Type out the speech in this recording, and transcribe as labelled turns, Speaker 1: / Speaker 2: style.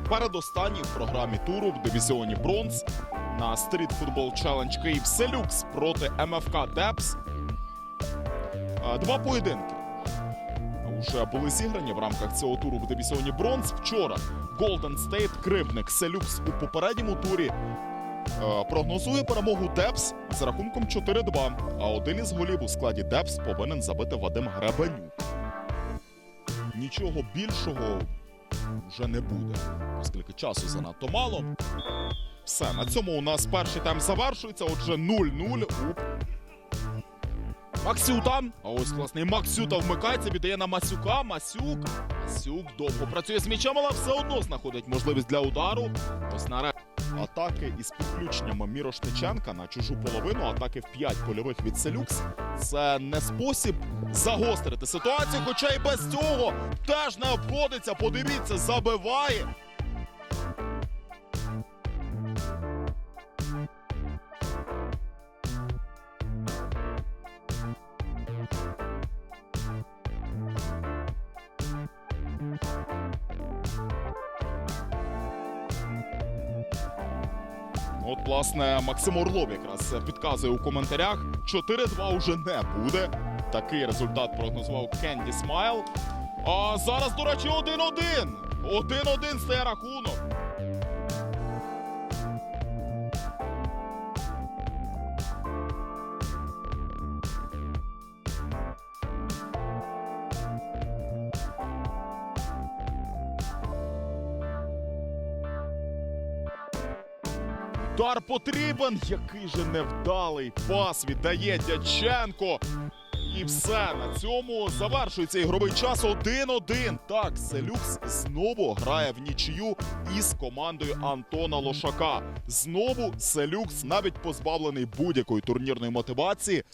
Speaker 1: передостанній в програмі туру в дивізіоні бронз на Street Football Challenge Київ Селюкс проти МФК Депс. Два поєдинки вже були зіграні в рамках цього туру в дивізіоні бронз. Вчора Golden State кривдник Селюкс у попередньому турі прогнозує перемогу Депс з рахунком 4-2. А один із голів у складі Депс повинен забити Вадим Гребенюк. Нічого більшого вже не буде, оскільки часу занадто мало. Все, на цьому у нас перший тайм завершується. Отже, 0-0 у Максюта. А ось класний Максюта вмикається, віддає на Масюка. Масюк. Масюк довго працює з м'ячем, але все одно знаходить можливість для удару. Ось нарешті. Атаки із підключенням Мірошниченка на чужу половину, атаки в 5 польових від Селюкс. Це не спосіб загострити ситуацію, хоча і без цього теж не обходиться. Подивіться, забиває. От, власне, Максим Орлов якраз підказує у коментарях. 4-2 уже не буде. Такий результат прогнозував Кенді Смайл. А зараз, до речі, 1-1. 1-1 стає рахунок. Удар потрібен. Який же невдалий пас віддає Дяченко. І все на цьому завершується ігровий час 1-1. Так, Селюкс знову грає в нічию із командою Антона Лошака. Знову Селюкс, навіть позбавлений будь-якої турнірної мотивації,